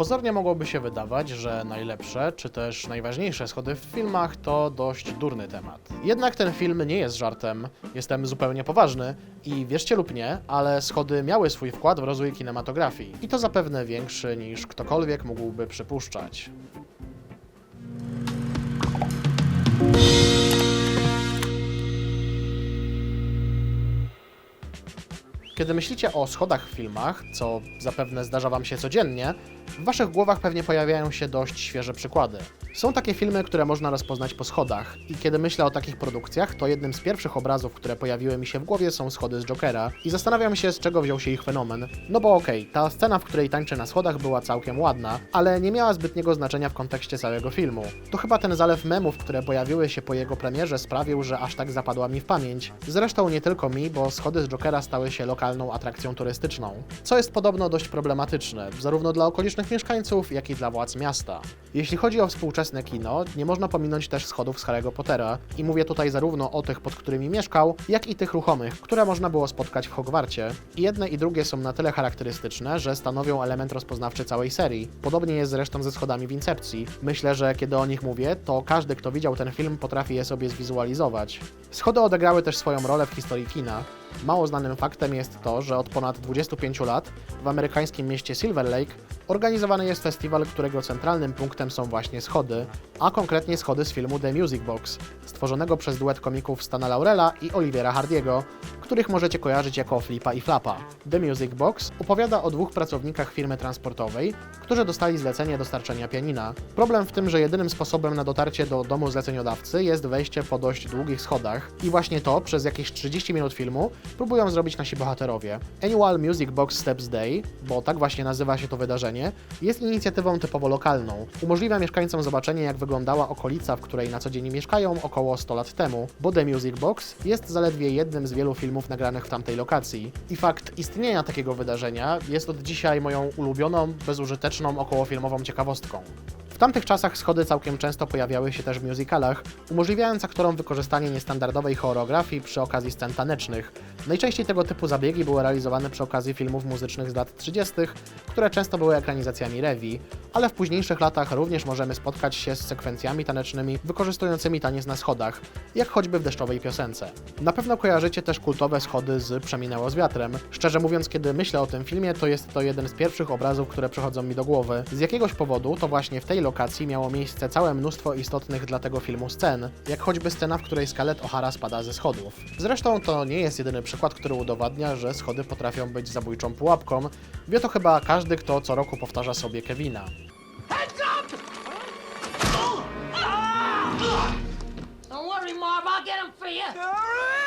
Pozornie mogłoby się wydawać, że najlepsze czy też najważniejsze schody w filmach to dość durny temat. Jednak ten film nie jest żartem, jestem zupełnie poważny i wierzcie lub nie, ale schody miały swój wkład w rozwój kinematografii i to zapewne większy niż ktokolwiek mógłby przypuszczać. Kiedy myślicie o schodach w filmach, co zapewne zdarza Wam się codziennie, w Waszych głowach pewnie pojawiają się dość świeże przykłady. Są takie filmy, które można rozpoznać po schodach, i kiedy myślę o takich produkcjach, to jednym z pierwszych obrazów, które pojawiły mi się w głowie, są schody z Jokera, i zastanawiam się, z czego wziął się ich fenomen. No bo okej, ta scena, w której tańczy na schodach, była całkiem ładna, ale nie miała zbytniego znaczenia w kontekście całego filmu. To chyba ten zalew memów, które pojawiły się po jego premierze, sprawił, że aż tak zapadła mi w pamięć. Zresztą nie tylko mi, bo schody z Jokera stały się lokalną atrakcją turystyczną, co jest podobno dość problematyczne, zarówno dla okolicznych mieszkańców, jak i dla władz miasta. Jeśli chodzi o współczesne kino, nie można pominąć też schodów z Harry'ego Pottera i mówię tutaj zarówno o tych, pod którymi mieszkał, jak i tych ruchomych, które można było spotkać w Hogwarcie. I jedne i drugie są na tyle charakterystyczne, że stanowią element rozpoznawczy całej serii. Podobnie jest zresztą ze schodami w Incepcji. Myślę, że kiedy o nich mówię, to każdy, kto widział ten film, potrafi je sobie zwizualizować. Schody odegrały też swoją rolę w historii kina. Mało znanym faktem jest to, że od ponad 25 lat w amerykańskim mieście Silver Lake organizowany jest festiwal, którego centralnym punktem są właśnie schody, a konkretnie schody z filmu The Music Box, stworzonego przez duet komików Stana Laurela i Olivera Hardiego, których możecie kojarzyć jako Flipa i Flapa. The Music Box opowiada o dwóch pracownikach firmy transportowej, którzy dostali zlecenie dostarczenia pianina. Problem w tym, że jedynym sposobem na dotarcie do domu zleceniodawcy jest wejście po dość długich schodach i właśnie to przez jakieś 30 minut filmu próbują zrobić nasi bohaterowie. Annual Music Box Steps Day, bo tak właśnie nazywa się to wydarzenie, jest inicjatywą typowo lokalną. Umożliwia mieszkańcom zobaczenie jak wyglądała okolica, w której na co dzień mieszkają około 100 lat temu, bo The Music Box jest zaledwie jednym z wielu filmów nagranych w tamtej lokacji. I fakt istnienia takiego wydarzenia jest od dzisiaj moją ulubioną, bezużyteczną, okołofilmową ciekawostką. Tamtych czasach schody całkiem często pojawiały się też w musicalach, umożliwiając aktorom wykorzystanie niestandardowej choreografii przy okazji scen tanecznych. Najczęściej tego typu zabiegi były realizowane przy okazji filmów muzycznych z lat 30., które często były ekranizacjami rewi, ale w późniejszych latach również możemy spotkać się z sekwencjami tanecznymi wykorzystującymi taniec na schodach, jak choćby w deszczowej piosence. Na pewno kojarzycie też kultowe schody z Przeminęło z wiatrem. Szczerze mówiąc, kiedy myślę o tym filmie, to jest to jeden z pierwszych obrazów, które przychodzą mi do głowy. Z jakiegoś powodu to właśnie w tej lokacji miało miejsce całe mnóstwo istotnych dla tego filmu scen, jak choćby scena, w której Scarlett O'Hara spada ze schodów. Zresztą to nie jest jedyny przykład, który udowadnia, że schody potrafią być zabójczą pułapką. Wie to chyba każdy, kto co roku powtarza sobie Kevina. Don't worry, Marv, I'll get him for you.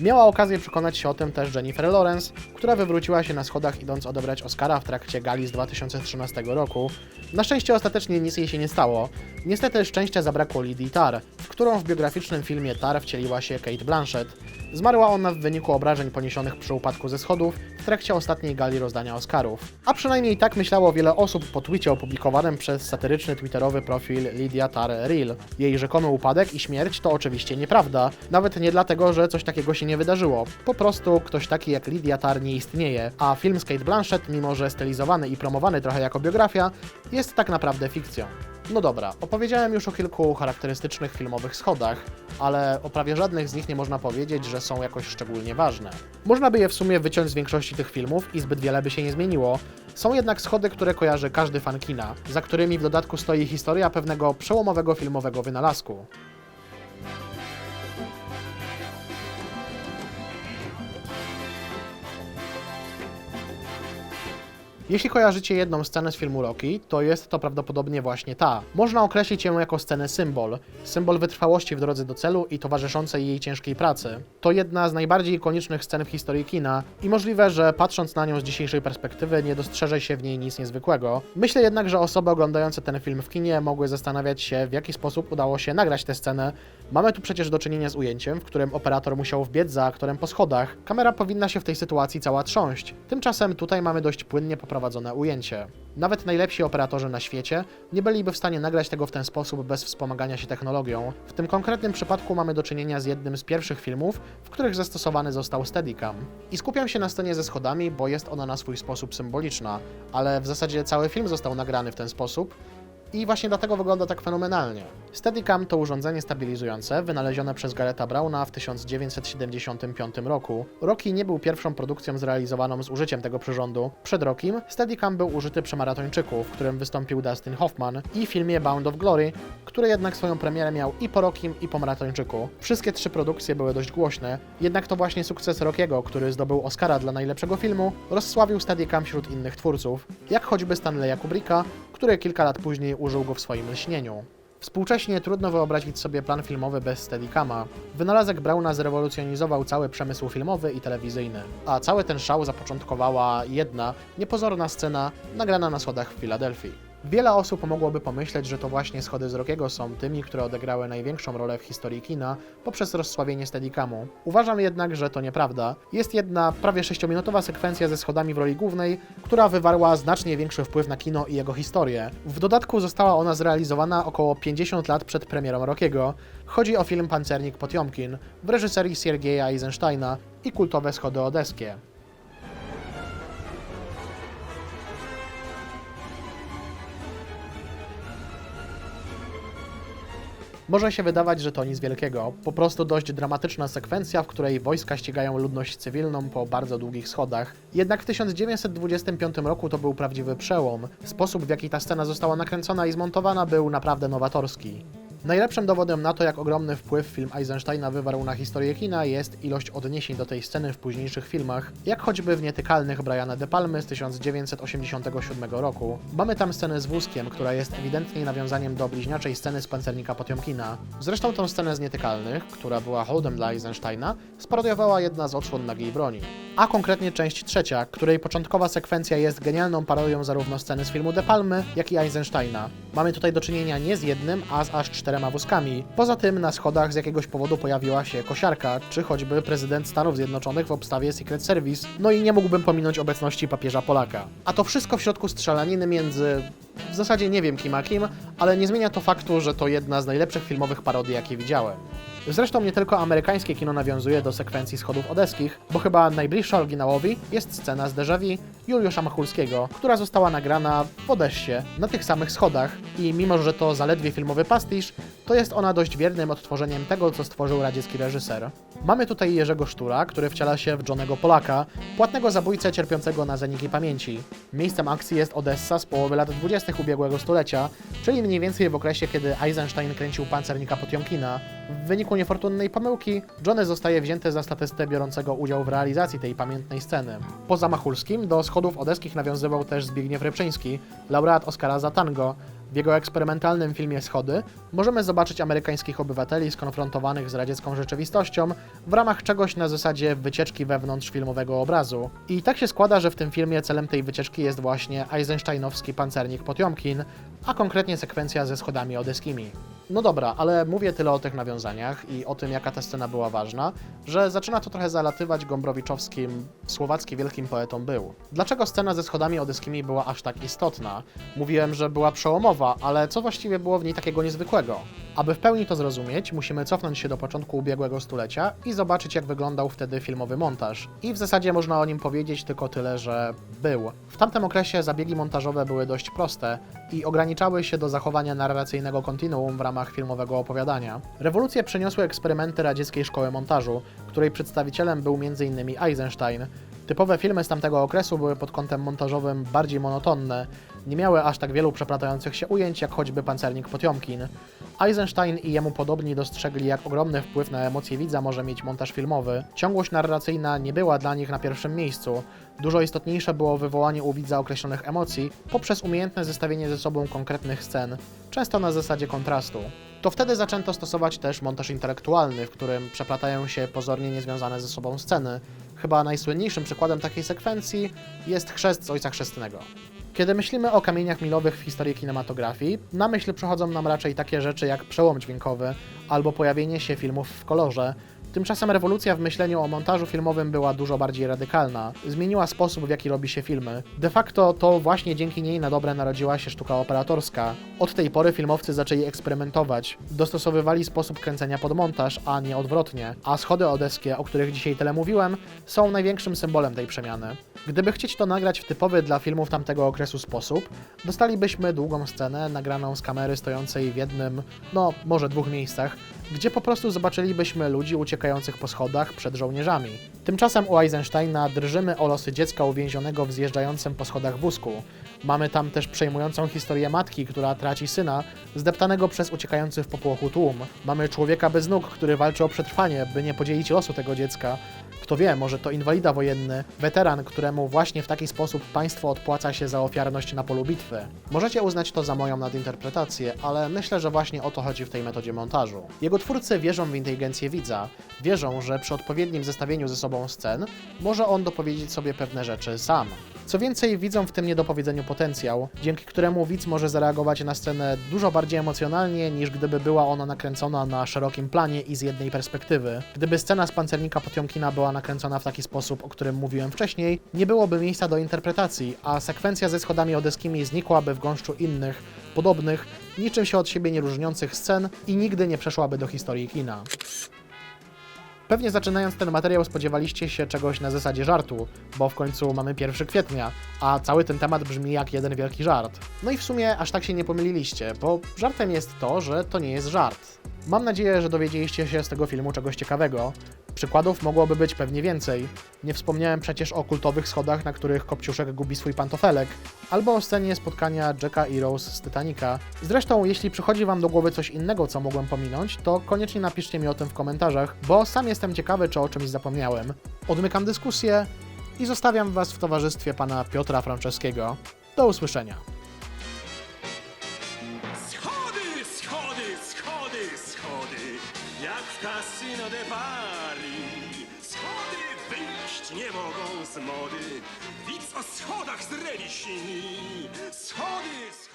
Miała okazję przekonać się o tym też Jennifer Lawrence, która wywróciła się na schodach idąc odebrać Oscara w trakcie gali z 2013 roku. Na szczęście ostatecznie nic jej się nie stało. Niestety szczęścia zabrakło Lidii Tar, w którą w biograficznym filmie Tar wcieliła się Kate Blanchett. Zmarła ona w wyniku obrażeń poniesionych przy upadku ze schodów w trakcie ostatniej gali rozdania Oscarów. A przynajmniej tak myślało wiele osób po twicie opublikowanym przez satyryczny twitterowy profil Lydia Tar Real. Jej rzekomy upadek i śmierć to oczywiście nieprawda, nawet nie dlatego, że coś takiego się nie wydarzyło. Po prostu ktoś taki jak Lydia Tar nie istnieje, a film z Kate Blanchett, mimo że stylizowany i promowany trochę jako biografia, jest tak naprawdę fikcją. No dobra, opowiedziałem już o kilku charakterystycznych filmowych schodach, ale o prawie żadnych z nich nie można powiedzieć, że są jakoś szczególnie ważne. Można by je w sumie wyciąć z większości tych filmów i zbyt wiele by się nie zmieniło. Są jednak schody, które kojarzy każdy fan kina, za którymi w dodatku stoi historia pewnego przełomowego filmowego wynalazku. Jeśli kojarzycie jedną scenę z filmu Rocky, to jest to prawdopodobnie właśnie ta. Można określić ją jako scenę symbol. Symbol wytrwałości w drodze do celu i towarzyszącej jej ciężkiej pracy. To jedna z najbardziej ikonicznych scen w historii kina i możliwe, że patrząc na nią z dzisiejszej perspektywy nie dostrzeże się w niej nic niezwykłego. Myślę jednak, że osoby oglądające ten film w kinie mogły zastanawiać się, w jaki sposób udało się nagrać tę scenę. Mamy tu przecież do czynienia z ujęciem, w którym operator musiał wbiec za aktorem po schodach. Kamera powinna się w tej sytuacji cała trząść. Tymczasem tutaj mamy dość płynnie poprowadzoną przeprowadzone ujęcie. Nawet najlepsi operatorzy na świecie nie byliby w stanie nagrać tego w ten sposób bez wspomagania się technologią. W tym konkretnym przypadku mamy do czynienia z jednym z pierwszych filmów, w których zastosowany został Steadicam. I skupiam się na scenie ze schodami, bo jest ona na swój sposób symboliczna, ale w zasadzie cały film został nagrany w ten sposób, i właśnie dlatego wygląda tak fenomenalnie. Steadicam to urządzenie stabilizujące wynalezione przez Gareta Browna w 1975 roku. Rocky nie był pierwszą produkcją zrealizowaną z użyciem tego przyrządu. Przed Rockim Steadicam był użyty przy Maratończyku, w którym wystąpił Dustin Hoffman i filmie Bound of Glory, który jednak swoją premierę miał i po Rockim i po Maratończyku. Wszystkie trzy produkcje były dość głośne, jednak to właśnie sukces Rockiego, który zdobył Oscara dla najlepszego filmu, rozsławił Steadicam wśród innych twórców, jak choćby Stanleya Kubricka, który kilka lat później użył go w swoim lśnieniu. Współcześnie trudno wyobrazić sobie plan filmowy bez Steadicama. Wynalazek Brauna zrewolucjonizował cały przemysł filmowy i telewizyjny, a cały ten szał zapoczątkowała jedna, niepozorna scena nagrana na schodach w Filadelfii. Wiele osób mogłoby pomyśleć, że to właśnie schody z Rockiego są tymi, które odegrały największą rolę w historii kina poprzez rozsławienie Steadicamu. Uważam jednak, że to nieprawda. Jest jedna prawie 6-minutowa sekwencja ze schodami w roli głównej, która wywarła znacznie większy wpływ na kino i jego historię. W dodatku została ona zrealizowana około 50 lat przed premierą Rockiego. Chodzi o film Pancernik Potiomkin w reżyserii Siergieja Eisensteina i kultowe schody odeskie. Może się wydawać, że to nic wielkiego. Po prostu dość dramatyczna sekwencja, w której wojska ścigają ludność cywilną po bardzo długich schodach. Jednak w 1925 roku to był prawdziwy przełom. Sposób, w jaki ta scena została nakręcona i zmontowana, był naprawdę nowatorski. Najlepszym dowodem na to, jak ogromny wpływ film Eisensteina wywarł na historię kina, jest ilość odniesień do tej sceny w późniejszych filmach, jak choćby w Nietykalnych Briana De Palmy z 1987 roku. Mamy tam scenę z wózkiem, która jest ewidentnie nawiązaniem do bliźniaczej sceny z Pancernika Potiomkina. Zresztą tą scenę z Nietykalnych, która była hołdem dla Eisensteina, sparodiowała jedna z odsłon nagiej broni. A konkretnie część trzecia, której początkowa sekwencja jest genialną parodią zarówno sceny z filmu De Palmy, jak i Eisensteina. Mamy tutaj do czynienia nie z jednym, a z aż czterema wózkami. Poza tym na schodach z jakiegoś powodu pojawiła się kosiarka, czy choćby prezydent Stanów Zjednoczonych w obstawie Secret Service, no i nie mógłbym pominąć obecności papieża Polaka. A to wszystko w środku strzelaniny między... w zasadzie nie wiem kim a kim, ale nie zmienia to faktu, że to jedna z najlepszych filmowych parodii, jakie widziałem. Zresztą nie tylko amerykańskie kino nawiązuje do sekwencji schodów odeskich, bo chyba najbliższa oryginałowi jest scena z Déjà Vu Juliusza Machulskiego, która została nagrana w Odessie, na tych samych schodach i mimo, że to zaledwie filmowy pastisz, to jest ona dość wiernym odtworzeniem tego, co stworzył radziecki reżyser. Mamy tutaj Jerzego Sztura, który wciela się w Johnego Polaka, płatnego zabójcę cierpiącego na zaniki pamięci. Miejscem akcji jest Odessa z połowy lat 20. ubiegłego stulecia, czyli mniej więcej w okresie, kiedy Eisenstein kręcił pancernika Potiomkina. W wyniku niefortunnej pomyłki, Johnny zostaje wzięty za statystę biorącego udział w realizacji tej pamiętnej sceny. Poza Machulskim do schodów odeskich nawiązywał też Zbigniew Rybczyński, laureat Oscara za tango. W jego eksperymentalnym filmie Schody możemy zobaczyć amerykańskich obywateli skonfrontowanych z radziecką rzeczywistością w ramach czegoś na zasadzie wycieczki wewnątrz filmowego obrazu. I tak się składa, że w tym filmie celem tej wycieczki jest właśnie Eisensteinowski pancernik Potiomkin, a konkretnie sekwencja ze schodami odeskimi. No dobra, ale mówię tyle o tych nawiązaniach i o tym, jaka ta scena była ważna, że zaczyna to trochę zalatywać Gombrowiczowskim, słowacki wielkim poetą był. Dlaczego scena ze schodami odeskimi była aż tak istotna? Mówiłem, że była przełomowa, ale co właściwie było w niej takiego niezwykłego? Aby w pełni to zrozumieć, musimy cofnąć się do początku ubiegłego stulecia i zobaczyć, jak wyglądał wtedy filmowy montaż. I w zasadzie można o nim powiedzieć tylko tyle, że był. W tamtym okresie zabiegi montażowe były dość proste i ograniczały się do zachowania narracyjnego kontinuum w ramach filmowego opowiadania. Rewolucję przyniosły eksperymenty radzieckiej szkoły montażu, której przedstawicielem był m.in. Eisenstein. Typowe filmy z tamtego okresu były pod kątem montażowym bardziej monotonne, nie miały aż tak wielu przeplatających się ujęć, jak choćby Pancernik Potiomkin. Eisenstein i jemu podobni dostrzegli, jak ogromny wpływ na emocje widza może mieć montaż filmowy. Ciągłość narracyjna nie była dla nich na pierwszym miejscu. Dużo istotniejsze było wywołanie u widza określonych emocji poprzez umiejętne zestawienie ze sobą konkretnych scen, często na zasadzie kontrastu. To wtedy zaczęto stosować też montaż intelektualny, w którym przeplatają się pozornie niezwiązane ze sobą sceny. Chyba najsłynniejszym przykładem takiej sekwencji jest chrzest z Ojca Chrzestnego. Kiedy myślimy o kamieniach milowych w historii kinematografii, na myśl przychodzą nam raczej takie rzeczy jak przełom dźwiękowy albo pojawienie się filmów w kolorze. Tymczasem rewolucja w myśleniu o montażu filmowym była dużo bardziej radykalna. Zmieniła sposób, w jaki robi się filmy. De facto to właśnie dzięki niej na dobre narodziła się sztuka operatorska. Od tej pory filmowcy zaczęli eksperymentować. Dostosowywali sposób kręcenia pod montaż, a nie odwrotnie. A schody odeskie, o których dzisiaj tyle mówiłem, są największym symbolem tej przemiany. Gdyby chcieć to nagrać w typowy dla filmów tamtego okresu sposób, dostalibyśmy długą scenę nagraną z kamery stojącej w jednym, no może dwóch miejscach, gdzie po prostu zobaczylibyśmy ludzi uciekających po schodach przed żołnierzami. Tymczasem u Eisensteina drżymy o losy dziecka uwięzionego w zjeżdżającym po schodach wózku. Mamy tam też przejmującą historię matki, która traci syna, zdeptanego przez uciekający w popłochu tłum. Mamy człowieka bez nóg, który walczy o przetrwanie, by nie podzielić losu tego dziecka. Kto wie, może to inwalida wojenny, weteran, któremu właśnie w taki sposób państwo odpłaca się za ofiarność na polu bitwy. Możecie uznać to za moją nadinterpretację, ale myślę, że właśnie o to chodzi w tej metodzie montażu. Jego twórcy wierzą w inteligencję widza, wierzą, że przy odpowiednim zestawieniu ze sobą scen może on dopowiedzieć sobie pewne rzeczy sam. Co więcej, widzą w tym niedopowiedzeniu potencjał, dzięki któremu widz może zareagować na scenę dużo bardziej emocjonalnie, niż gdyby była ona nakręcona na szerokim planie i z jednej perspektywy. Gdyby scena z pancernika Potiomkina była nakręcona w taki sposób, o którym mówiłem wcześniej, nie byłoby miejsca do interpretacji, a sekwencja ze schodami odeskimi znikłaby w gąszczu innych, podobnych, niczym się od siebie nie różniących scen i nigdy nie przeszłaby do historii kina. Pewnie zaczynając ten materiał spodziewaliście się czegoś na zasadzie żartu, bo w końcu mamy 1 kwietnia, a cały ten temat brzmi jak jeden wielki żart. No i w sumie aż tak się nie pomyliliście, bo żartem jest to, że to nie jest żart. Mam nadzieję, że dowiedzieliście się z tego filmu czegoś ciekawego. Przykładów mogłoby być pewnie więcej. Nie wspomniałem przecież o kultowych schodach, na których Kopciuszek gubi swój pantofelek, albo o scenie spotkania Jacka i Rose z Titanica. Zresztą, jeśli przychodzi Wam do głowy coś innego, co mogłem pominąć, to koniecznie napiszcie mi o tym w komentarzach, bo sam jestem ciekawy, czy o czymś zapomniałem. Odmykam dyskusję i zostawiam Was w towarzystwie pana Piotra Franceskiego. Do usłyszenia. schodach z rewiśni. Schody, schody.